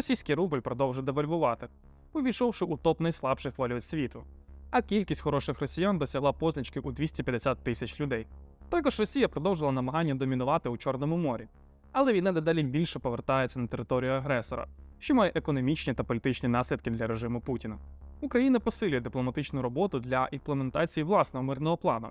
російський рубль продовжує девальвувати, увійшовши у топ найслабших валют світу. А кількість хороших росіян досягла позначки у 250 тисяч людей. Також Росія продовжила намагання домінувати у Чорному морі, але війна дедалі більше повертається на територію агресора, що має економічні та політичні наслідки для режиму Путіна. Україна посилює дипломатичну роботу для імплементації власного мирного плану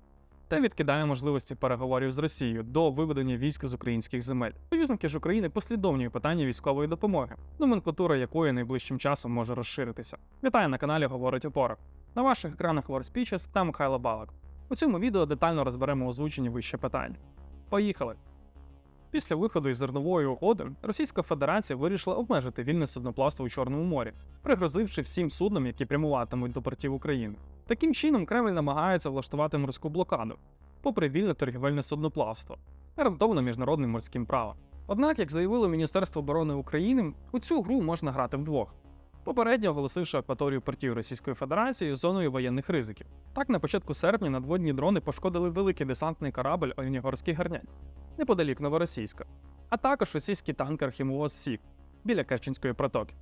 та відкидає можливості переговорів з Росією до виведення військ з українських земель. Союзники ж України послідовні у питанні військової допомоги, номенклатура якої найближчим часом може розширитися. Вітаю на каналі Говорить Опора. На ваших екранах War Speeches та Михайло Балак. У цьому відео детально розберемо озвучені вище питання. Поїхали! Після виходу із зернової угоди Російська Федерація вирішила обмежити вільне судноплавство у Чорному морі, пригрозивши всім суднам, які прямуватимуть до портів України. Таким чином, Кремль намагається влаштувати морську блокаду, попри вільне торгівельне судноплавство, гарантоване міжнародним морським правом. Однак, як заявило Міністерство оборони України, у цю гру можна грати вдвох. Попередньо оголосивши акваторію портів Російської Федерації зоною воєнних ризиків. Так, на початку серпня надводні дрони пошкодили великий десантний корабль Оленігорський гарнять неподалік Новоросійська, а також російський танкер Хімовоз Сік біля Керченської протоки.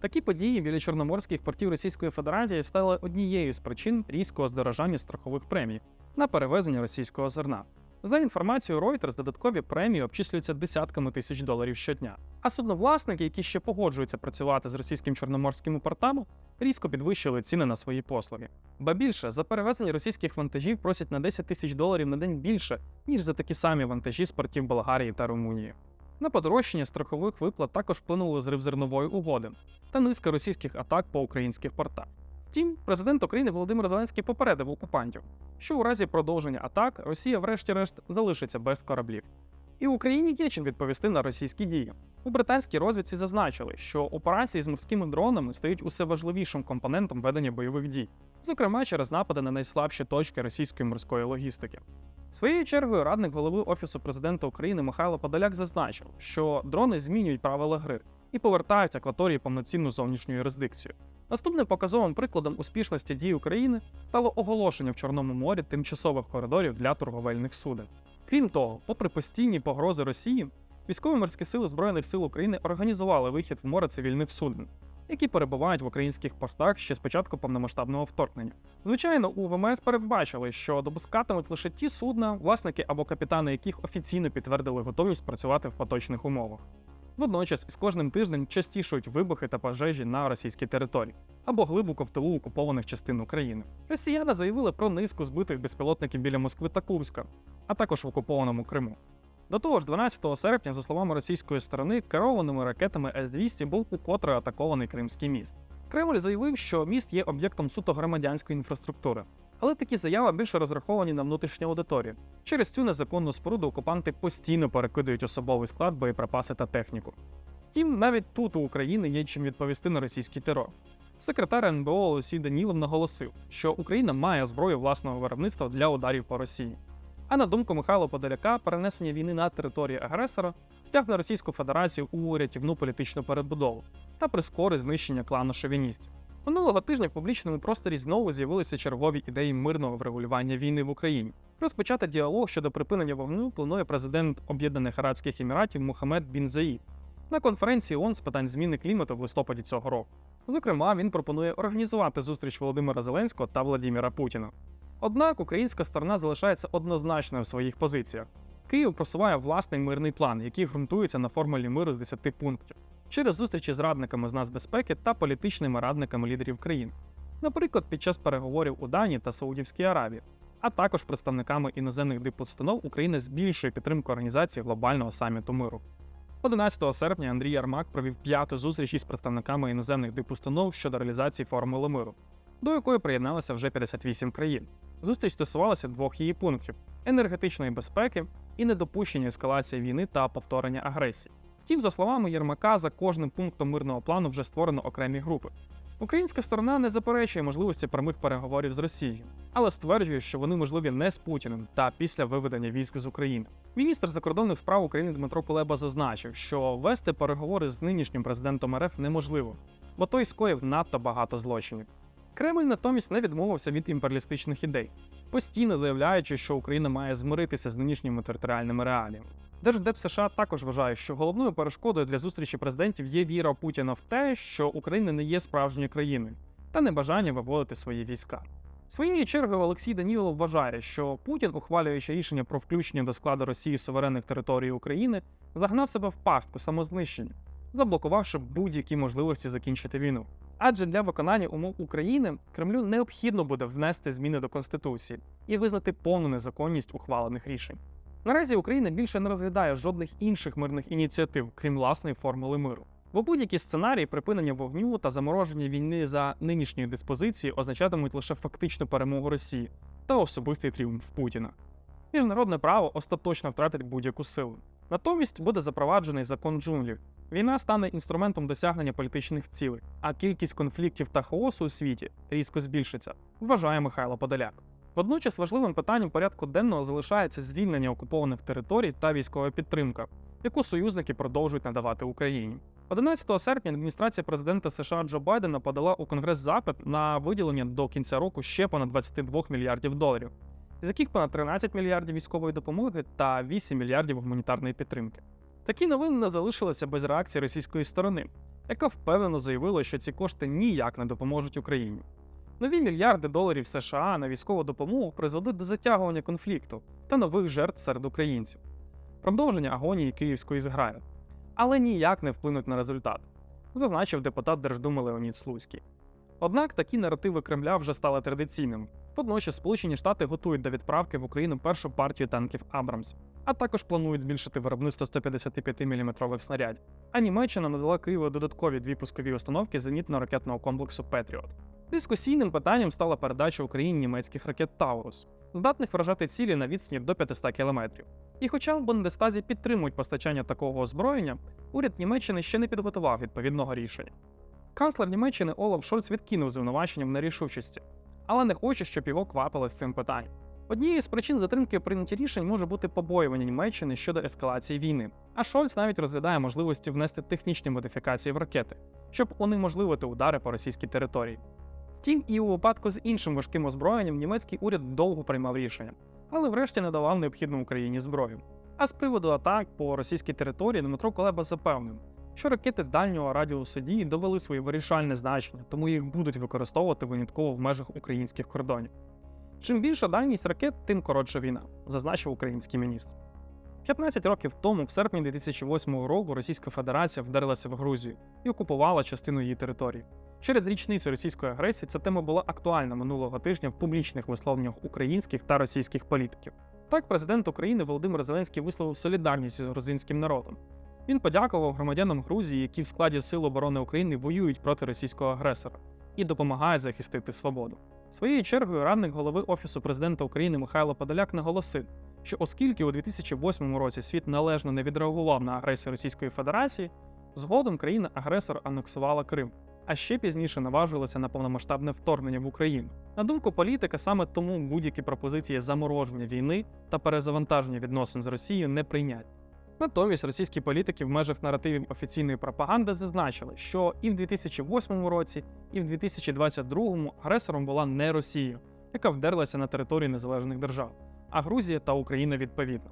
Такі події біля чорноморських портів Російської Федерації стали однією з причин різкого здорожання страхових премій на перевезення російського зерна. За інформацією Reuters, додаткові премії обчислюються десятками тисяч доларів щодня. А судновласники, які ще погоджуються працювати з російським чорноморськими портами, різко підвищили ціни на свої послуги. Ба більше за перевезення російських вантажів просять на 10 тисяч доларів на день більше, ніж за такі самі вантажі з портів Болгарії та Румунії. На подорожчання страхових виплат також вплинули зрив зернової угоди та низка російських атак по українських портах. Втім, президент України Володимир Зеленський попередив окупантів, що у разі продовження атак Росія, врешті-решт, залишиться без кораблів. І Україні є чим відповісти на російські дії. У британській розвідці зазначили, що операції з морськими дронами стають усе важливішим компонентом ведення бойових дій, зокрема через напади на найслабші точки російської морської логістики. Своєю чергою радник голови Офісу президента України Михайло Подоляк зазначив, що дрони змінюють правила гри і повертають акваторії повноцінну зовнішню юрисдикцію. Наступним показовим прикладом успішності дій України стало оголошення в Чорному морі тимчасових коридорів для торговельних суден. Крім того, попри постійні погрози Росії, військово-морські сили Збройних сил України організували вихід в море цивільних суден, які перебувають в українських портах ще з початку повномасштабного вторгнення. Звичайно, у ВМС передбачили, що допускатимуть лише ті судна, власники або капітани яких офіційно підтвердили готовність працювати в поточних умовах. Водночас із кожним тижнем частішують вибухи та пожежі на російській території або глибоко в тилу окупованих частин України. Росіяни заявили про низку збитих безпілотників біля Москви та Курська, а також в окупованому Криму. До того ж, 12 серпня, за словами російської сторони, керованими ракетами С-200 був укотре атакований Кримський міст. Кремль заявив, що міст є об'єктом суто громадянської інфраструктури, але такі заяви більше розраховані на внутрішню аудиторію. Через цю незаконну споруду окупанти постійно перекидують особовий склад, боєприпаси та техніку. Втім, навіть тут у України є чим відповісти на російський терор. Секретар НБО Олексій Данілов наголосив, що Україна має зброю власного виробництва для ударів по Росії. А на думку Михайла Подоляка, перенесення війни на території агресора втягне Російську Федерацію у рятівну політичну передбудову та прискорить знищення клану шовіністів. Минулого тижня в публічному просторі знову з'явилися чергові ідеї мирного врегулювання війни в Україні. Розпочати діалог щодо припинення вогню планує президент Об'єднаних Арабських Еміратів Мухаммед Бін Заїд на конференції ООН з питань зміни клімату в листопаді цього року. Зокрема, він пропонує організувати зустріч Володимира Зеленського та Владіміра Путіна. Однак українська сторона залишається однозначною в своїх позиціях. Київ просуває власний мирний план, який ґрунтується на формулі миру з 10 пунктів, через зустрічі з радниками з нацбезпеки та політичними радниками лідерів країн, наприклад, під час переговорів у Данії та Саудівській Аравії, а також представниками іноземних дипустанов України збільшує підтримку організації глобального саміту миру. 11 серпня Андрій Ярмак провів п'яту зустріч із представниками іноземних дипустанов щодо реалізації формули миру, до якої приєдналося вже 58 країн. Зустріч стосувалася двох її пунктів: енергетичної безпеки і недопущення ескалації війни та повторення агресії. Втім, за словами Єрмака, за кожним пунктом мирного плану вже створено окремі групи. Українська сторона не заперечує можливості прямих переговорів з Росією, але стверджує, що вони можливі не з Путіним та після виведення військ з України. Міністр закордонних справ України Дмитро Кулеба зазначив, що вести переговори з нинішнім президентом РФ неможливо, бо той скоїв надто багато злочинів. Кремль натомість не відмовився від імперіалістичних ідей, постійно заявляючи, що Україна має змиритися з нинішніми територіальними реаліями. Держдеп США також вважає, що головною перешкодою для зустрічі президентів є віра Путіна в те, що Україна не є справжньою країною, та небажання виводити свої війська. Своєю чергою Олексій Данілов вважає, що Путін, ухвалюючи рішення про включення до складу Росії суверенних територій України, загнав себе в пастку самознищення, заблокувавши будь-які можливості закінчити війну. Адже для виконання умов України Кремлю необхідно буде внести зміни до Конституції і визнати повну незаконність ухвалених рішень. Наразі Україна більше не розглядає жодних інших мирних ініціатив, крім власної формули миру. Бо будь-які сценарії припинення вогню та замороження війни за нинішньої диспозиції означатимуть лише фактичну перемогу Росії та особистий тріумф Путіна. Міжнародне право остаточно втратить будь-яку силу. Натомість буде запроваджений закон джунглів. Війна стане інструментом досягнення політичних цілей, а кількість конфліктів та хаосу у світі різко збільшиться, вважає Михайло Подоляк. Водночас важливим питанням порядку денного залишається звільнення окупованих територій та військова підтримка, яку союзники продовжують надавати Україні. 11 серпня адміністрація президента США Джо Байдена подала у Конгрес запит на виділення до кінця року ще понад 22 мільярдів доларів, з яких понад 13 мільярдів військової допомоги та 8 мільярдів гуманітарної підтримки. Такі новини не залишилися без реакції російської сторони, яка впевнено заявила, що ці кошти ніяк не допоможуть Україні. Нові мільярди доларів США на військову допомогу призведуть до затягування конфлікту та нових жертв серед українців, продовження агонії київської зграї, але ніяк не вплинуть на результат, зазначив депутат Держдуми Леонід Слуцький. Однак такі наративи Кремля вже стали традиційними. Водночас Сполучені Штати готують до відправки в Україну першу партію танків Абрамс, а також планують збільшити виробництво 155-мм снарядів. А Німеччина надала Києву додаткові дві пускові установки зенітно-ракетного комплексу Петріот. Дискусійним питанням стала передача Україні німецьких ракет Таурус, здатних вражати цілі на відстані до 500 км. І хоча в Бундестазі підтримують постачання такого озброєння, уряд Німеччини ще не підготував відповідного рішення. Канцлер Німеччини Олаф Шольц відкинув звинувачення в нерішучості, але не хоче, щоб його квапили з цим питанням. Однією з причин затримки прийняті рішень може бути побоювання Німеччини щодо ескалації війни. А Шольц навіть розглядає можливості внести технічні модифікації в ракети, щоб унеможливити удари по російській території. Втім, і у випадку з іншим важким озброєнням німецький уряд довго приймав рішення, але врешті не давав необхідну Україні зброю. А з приводу атак по російській території Дмитро Колеба запевнив, що ракети дальнього радіусу дії довели своє вирішальне значення, тому їх будуть використовувати винятково в межах українських кордонів. Чим більша дальність ракет, тим коротша війна, зазначив український міністр. 15 років тому, в серпні 2008 року, Російська Федерація вдарилася в Грузію і окупувала частину її території. Через річницю російської агресії ця тема була актуальна минулого тижня в публічних висловленнях українських та російських політиків. Так, президент України Володимир Зеленський висловив солідарність з грузинським народом. Він подякував громадянам Грузії, які в складі Сил оборони України воюють проти російського агресора і допомагають захистити свободу. Своєю чергою радник голови Офісу президента України Михайло Подоляк наголосив, що оскільки у 2008 році світ належно не відреагував на агресію Російської Федерації, згодом країна-агресор анексувала Крим, а ще пізніше наважилася на повномасштабне вторгнення в Україну. На думку політика, саме тому будь-які пропозиції замороження війни та перезавантаження відносин з Росією не прийнятні. Натомість російські політики в межах наративів офіційної пропаганди зазначили, що і в 2008 році, і в 2022 агресором була не Росія, яка вдерлася на території незалежних держав, а Грузія та Україна відповідно.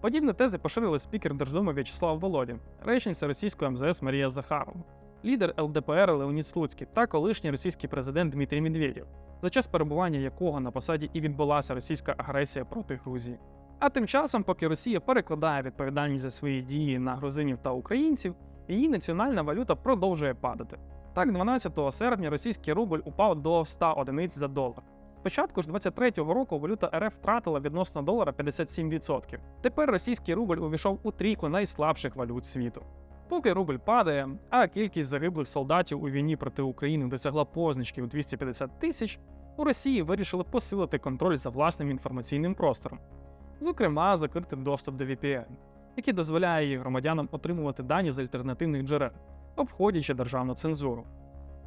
Подібні тези поширили спікер Держдуми В'ячеслав Володін, речниця російської МЗС Марія Захарова, лідер ЛДПР Леонід Слуцький та колишній російський президент Дмитрій Медведєв, за час перебування якого на посаді і відбулася російська агресія проти Грузії. А тим часом, поки Росія перекладає відповідальність за свої дії на грузинів та українців, її національна валюта продовжує падати. Так, 12 серпня російський рубль упав до 100 одиниць за долар. Спочатку ж 23-го року валюта РФ втратила відносно долара 57%. Тепер російський рубль увійшов у трійку найслабших валют світу. Поки рубль падає, а кількість загиблих солдатів у війні проти України досягла позначки у 250 тисяч, у Росії вирішили посилити контроль за власним інформаційним простором, зокрема, закрити доступ до VPN, який дозволяє її громадянам отримувати дані з альтернативних джерел, обходячи державну цензуру.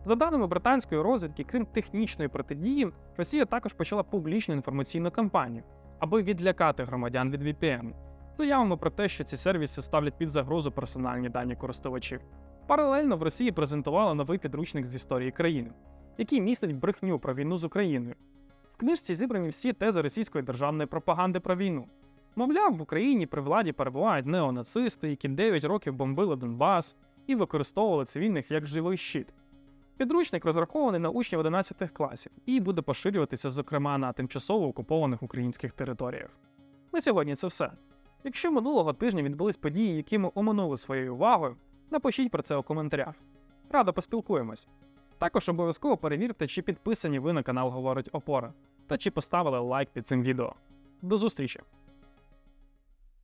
За даними британської розвідки, крім технічної протидії, Росія також почала публічну інформаційну кампанію, аби відлякати громадян від VPN, заявами про те, що ці сервіси ставлять під загрозу персональні дані користувачів. Паралельно в Росії презентували новий підручник з історії країни, який містить брехню про війну з Україною. Книжці зібрані всі тези російської державної пропаганди про війну. Мовляв, в Україні при владі перебувають неонацисти, які 9 років бомбили Донбас і використовували цивільних як живий щит. Підручник розрахований на учнів 11 класів і буде поширюватися, зокрема, на тимчасово окупованих українських територіях. На сьогодні це все. Якщо минулого тижня відбулись події, які ми оминули своєю увагою, напишіть про це у коментарях. Радо поспілкуємось. Також обов'язково перевірте, чи підписані ви на канал Говорить Опора, та чи поставили лайк під цим відео. До зустрічі!